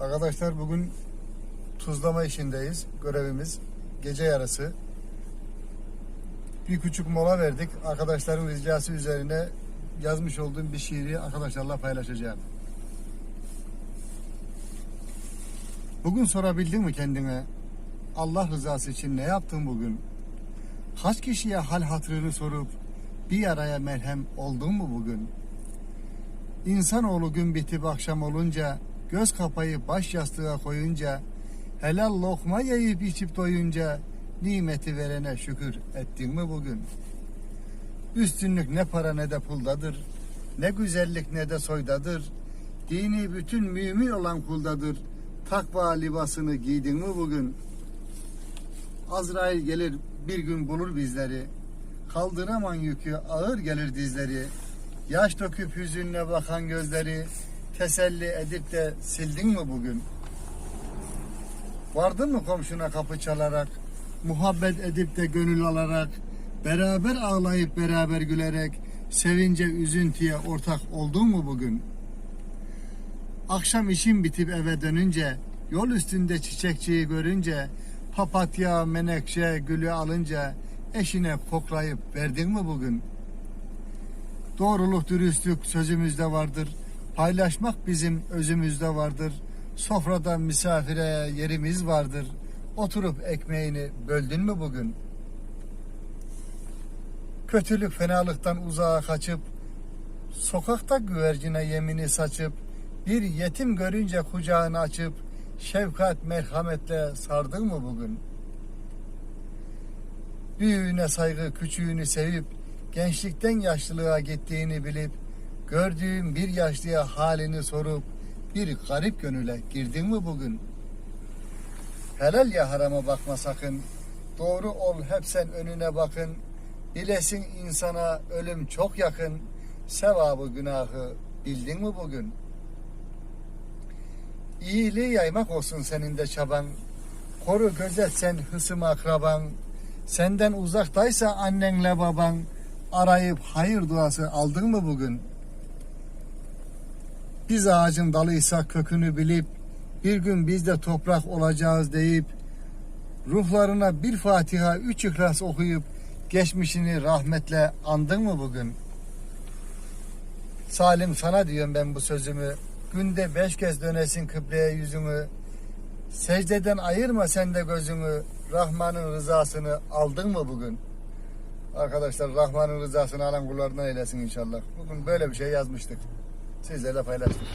Arkadaşlar bugün tuzlama işindeyiz. Görevimiz gece yarısı. Bir küçük mola verdik. Arkadaşların ricası üzerine yazmış olduğum bir şiiri arkadaşlarla paylaşacağım. Bugün sorabildin mi kendine? Allah rızası için ne yaptın bugün? Kaç kişiye hal hatırını sorup bir yaraya merhem oldun mu bugün? İnsanoğlu gün bitip akşam olunca göz kapayıp baş yastığa koyunca helal lokma yiyip içip doyunca nimeti verene şükür ettin mi bugün? Üstünlük ne para ne de puldadır. Ne güzellik ne de soydadır. Dini bütün mümin olan kuldadır. Takva libasını giydin mi bugün? Azrail gelir bir gün bulur bizleri. Kaldıraman yükü ağır gelir dizleri. Yaş döküp hüzünle bakan gözleri teselli edip de sildin mi bugün? Vardın mı komşuna kapı çalarak, muhabbet edip de gönül alarak, beraber ağlayıp beraber gülerek, sevince üzüntüye ortak oldun mu bugün? Akşam işin bitip eve dönünce, yol üstünde çiçekçiyi görünce, papatya, menekşe, gülü alınca, eşine koklayıp verdin mi bugün? Doğruluk, dürüstlük sözümüzde vardır. Paylaşmak bizim özümüzde vardır. Sofrada misafire yerimiz vardır. Oturup ekmeğini böldün mü bugün? Kötülük fenalıktan uzağa kaçıp, sokakta güvercine yemini saçıp, bir yetim görünce kucağını açıp, şefkat merhametle sardın mı bugün? Büyüğüne saygı, küçüğünü sevip, gençlikten yaşlılığa gittiğini bilip, gördüğüm bir yaşlıya halini sorup, bir garip gönüle girdin mi bugün? Helal ya harama bakma sakın, doğru ol hep sen önüne bakın, bilesin insana ölüm çok yakın, sevabı günahı bildin mi bugün? İyiliği yaymak olsun senin de çaban, koru gözet sen hısım akraban, senden uzaktaysa annenle baban, arayıp hayır duası aldın mı bugün? Biz ağacın dalıysak kökünü bilip, bir gün biz de toprak olacağız deyip, ruhlarına bir Fatiha, üç İhlas okuyup, geçmişini rahmetle andın mı bugün? Salim sana diyorum ben bu sözümü, günde beş kez dönesin kıbleye yüzümü, secdeden ayırma sen de gözünü, Rahman'ın rızasını aldın mı bugün? Arkadaşlar Rahman'ın rızasını alan kullarından eylesin inşallah. Bugün böyle bir şey yazmıştık sizlerle paylaştık.